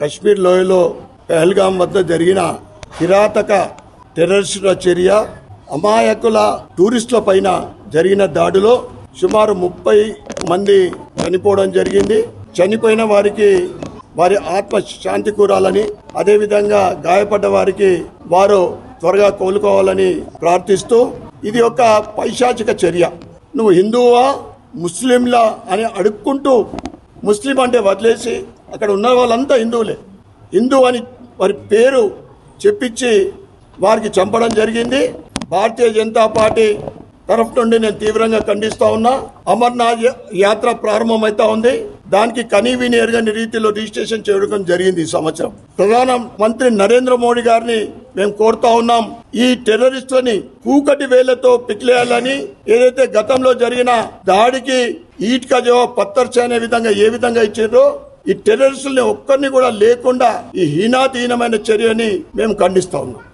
కశ్మీర్ లోయలో పెహల్గాం వద్ద జరిగిన కిరాతక టెర్రరిస్టుల చర్య అమాయకుల టూరిస్టుల పైన జరిగిన దాడిలో సుమారు ముప్పై మంది చనిపోవడం జరిగింది. చనిపోయిన వారికి వారి ఆత్మ శాంతి కూరాలని అదేవిధంగా గాయపడ్డ వారికి వారు త్వరగా కోలుకోవాలని ప్రార్థిస్తూ ఇది ఒక పైశాచిక చర్య. నువ్వు హిందువా ముస్లింలా అని అడుక్కుంటూ ముస్లిం అంటే వదిలేసి అక్కడ ఉన్న వాళ్ళంతా హిందువులే. హిందూ అని వారి పేరు చెప్పించి వారికి చంపడం జరిగింది. భారతీయ జనతా పార్టీ తరఫు నుండి నేను తీవ్రంగా ఖండిస్తా ఉన్నా. అమర్నాథ్ యాత్ర ప్రారంభమైతా ఉంది. దానికి కనీవిని ఎరగని రీతిలో రిజిస్ట్రేషన్ చేయడం జరిగింది ఈ సంవత్సరం. ప్రధాన మంత్రి నరేంద్ర మోడీ గారిని మేము కోరుతా ఉన్నాం. ఈ టెర్రరిస్టులని కూకటి వేళ్ళతో పిక్లేయాలని ఏదైతే గతంలో జరిగిన దాడికి ఈట్కా జవాబ్ పత్తర్చ అనే విధంగా ఏ విధంగా ఇచ్చారో ఈ టెర్రరిస్టుల్ని ఒక్కరిని కూడా లేకుండా ఈ హీనాతీనమైన చర్యని మేము ఖండిస్తా ఉన్నాం.